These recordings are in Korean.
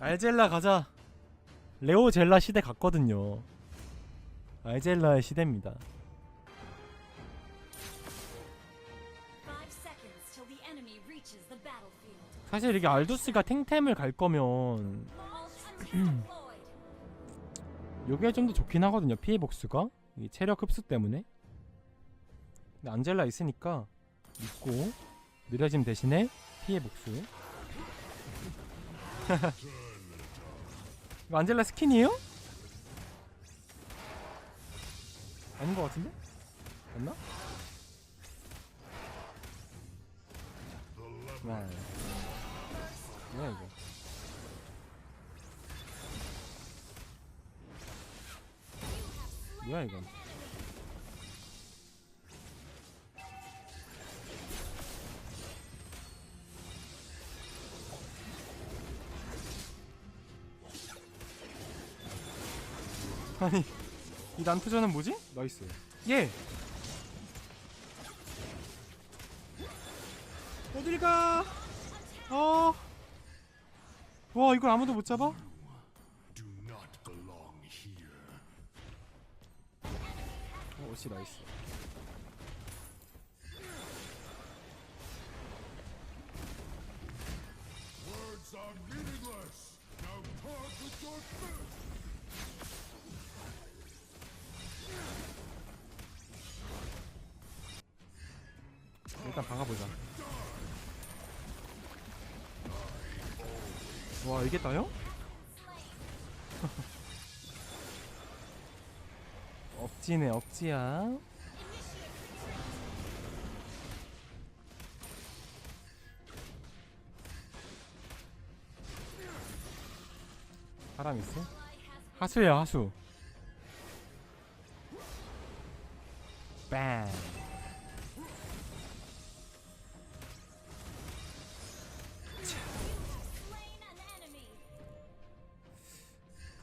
알젤라 가자. 레오 젤라 시대 갔거든요. 알젤라의 시대입니다. 사실 이게 알두스가 탱템을 갈 거면. 요게 좀 더 좋긴 하거든요. 피해 복수가 이 체력 흡수 때문에. 근데 안젤라 있으니까 믿고 느려짐 대신에 피해 복수. 이거 안젤라 스킨이에요? 아닌 것 같은데? 맞나? 와, 뭐야 이거? 뭐야 이건? 아니 이 난투전은 뭐지? 나이스 예 어딜 가? 어. 와 이걸 아무도 못 잡아? do not belong here. 어, 옷이 나이스. Words are meaningless. Now talk with your fist. 일단 박아보자. 와 이게 따요? 억지네 억지야. 사람 있어? 하수야 하수. 빵.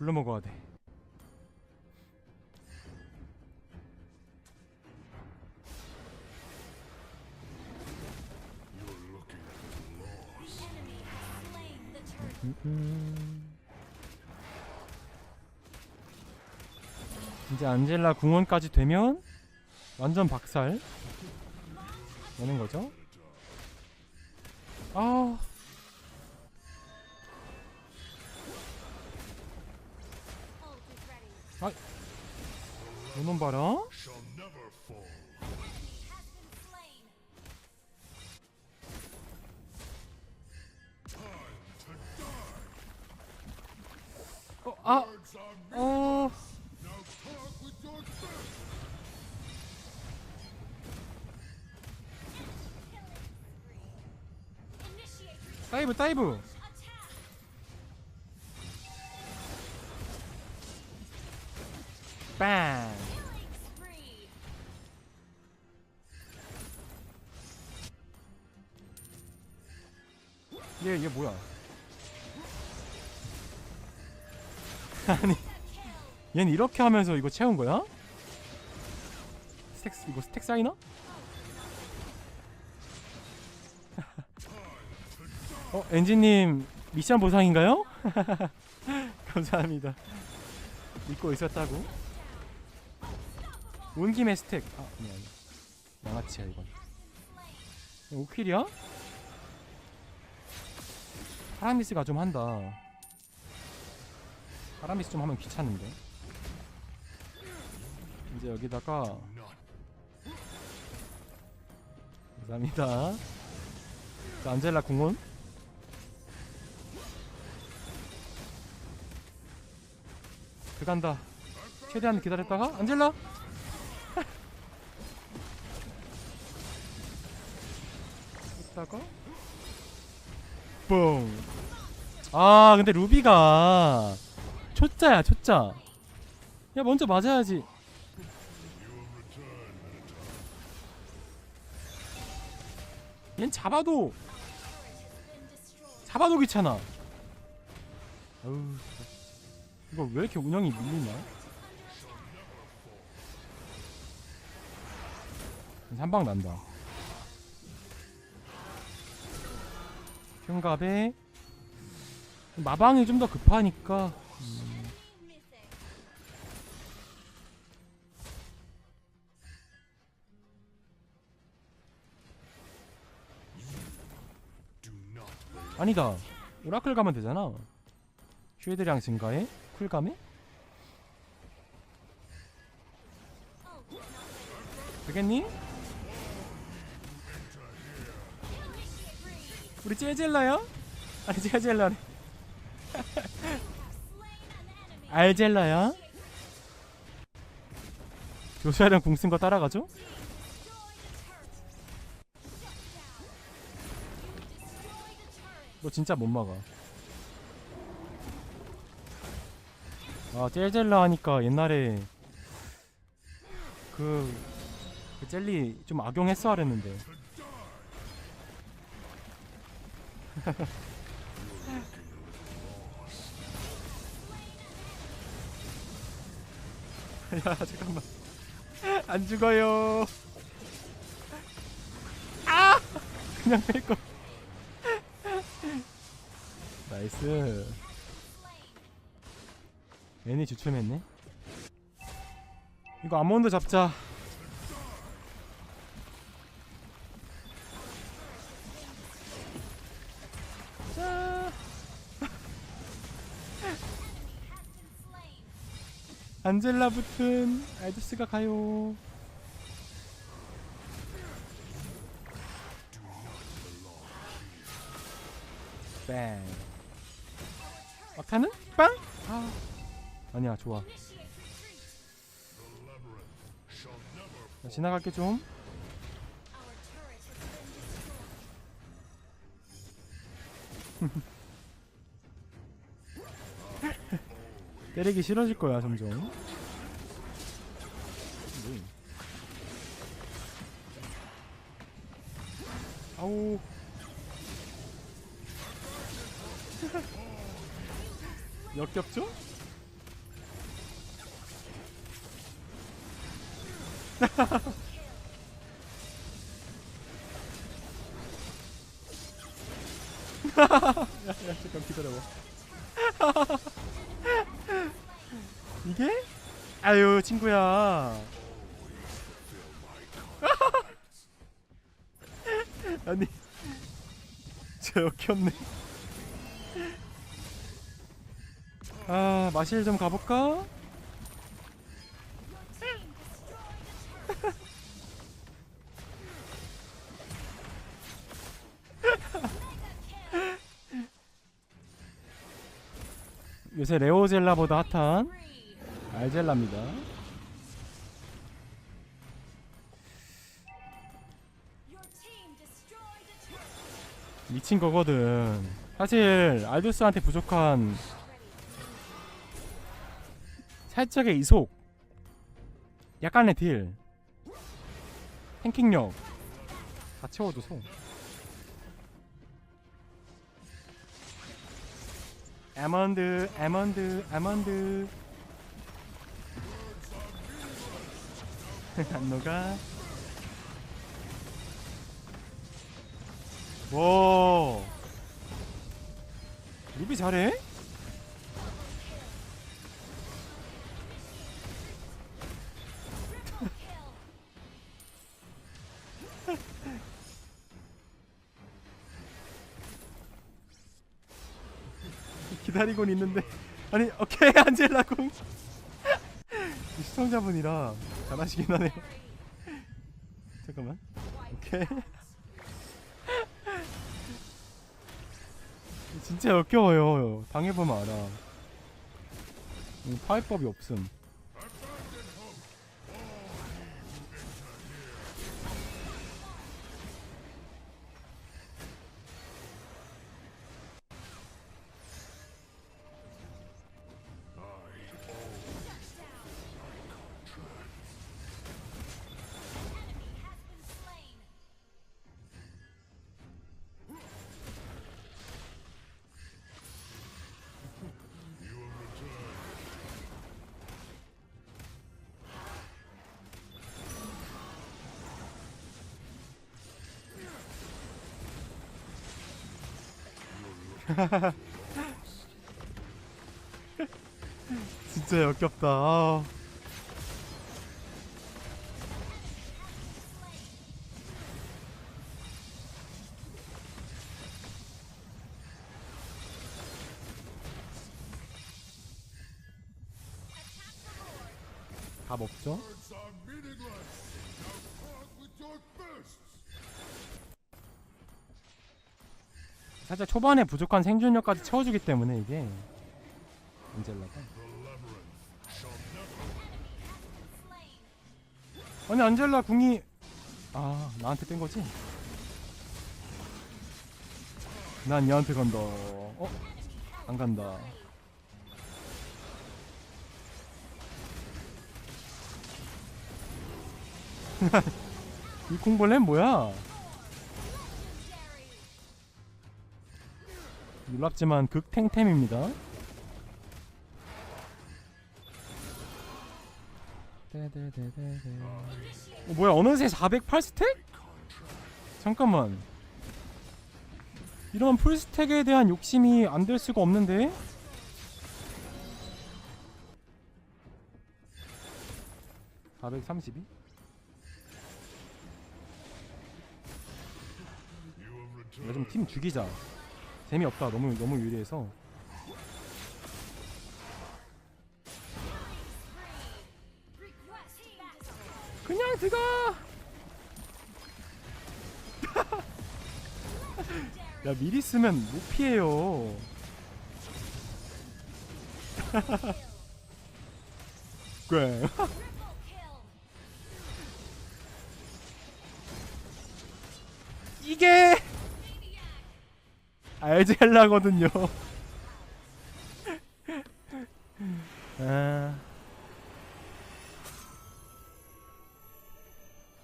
불러 먹어야 돼. 이제 안젤라 궁원까지 되면 완전 박살 되는 거죠. 아, はい bunun bara. Oh, ah. Oh. Time, time. 얘는 이렇게 하면서 이거 채운 거야? 스택, 이거 스택 쌓이나? 어, 엔지님 미션 보상인가요? 감사합니다. 믿고 있었다고? 온 김에 스택. 아, 아니 아니. 양아치야 이건. 오킬이야? 파라미스가 좀 한다. 파라미스 좀 하면 귀찮은데. 이제 여기다가 감사합니다. 자, 안젤라 궁원. 들어간다. 최대한 기다렸다가 안젤라. 했다가 뽕. 아 근데 루비가 초짜야 초짜. 야 먼저 맞아야지. 얜 잡아도. 잡아도 귀찮아. 아우 이거 왜 이렇게 운영이 밀리냐? 한방 난다. 흉갑에 마방이 좀 더 급하니까 Do 아니다 오라클 가면 되잖아 쉴드량 증가에 쿨감에 되겠니? 우리 젤젤라야? 아니 젤젤라네 알젤라야? 조슈아랑 궁쓴 거 따라가죠? 너 진짜 못 막아. 아 젤젤라 하니까 옛날에 그, 그 젤리 좀 악용했어 하랬는데. 야 잠깐만. 안 죽어요. 아! 그냥 뺄거 나이스. 애니 주춤했네. 이거 아몬드 잡자. 자. 안젤라 붙은 알드스가 가요. 뱅 막타는? 빵? 아. 아니야 좋아. 자, 지나갈게 좀. 때리기 싫어질 거야 점점. 뭐. 아우 역겹죠? 야, 잠깐 기다려봐. 이게? 아유, 친구야. 아니, 저 역겹네. 아, 마실 좀 가볼까? 요새 레오젤라보다 핫한 알젤라입니다. 미친 거거든. 사실 알두스한테 부족한 살짝의 이속, 약간의 딜, 탱킹력 다 채워줘서 아몬드, 아몬드, 아몬드. 안 녹아. 와. 루비 잘해? 기다리곤 있는데. 아니 오케이 안젤라군 이 시청자분이라 잘하시긴 하네요. 잠깐만. 오케이. 진짜 역겨워요. 당해보면 알아. 이 파이법이 없음 진짜 역겹다. 아우. 답 없죠? Words are meaningless. Now talk with your fists. 살짝 초반에 부족한 생존력까지 채워주기 때문에 이게 안젤라가. 아니 안젤라 궁이 아 나한테 뺀 거지? 난 얘한테 간다. 어? 안 간다. 이 콩벌렘 뭐야? 놀랍지만 극탱템입니다. 데데데데데. 어, 뭐야 어느새 408스택? 잠깐만 이런 풀스택에 대한 욕심이 안 될 수가 없는데? (432) you have returned. 이거 좀팀 죽이자 재미없다 너무 너무 유리해서. 그냥 들어가 야 미리 쓰면 못 피해요 kill. 이게. 알젤라거든요. 아.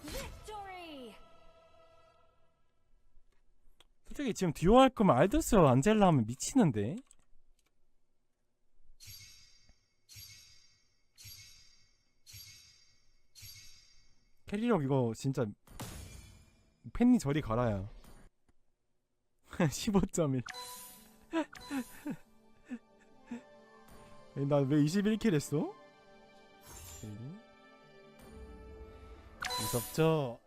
Victory. 솔직히 지금 듀오 할 거면 알더스 안젤라 하면 미치는데? 캐리력 이거 진짜 팬니 저리 가라야 15.1 나 왜 21킬 했어? 무섭죠?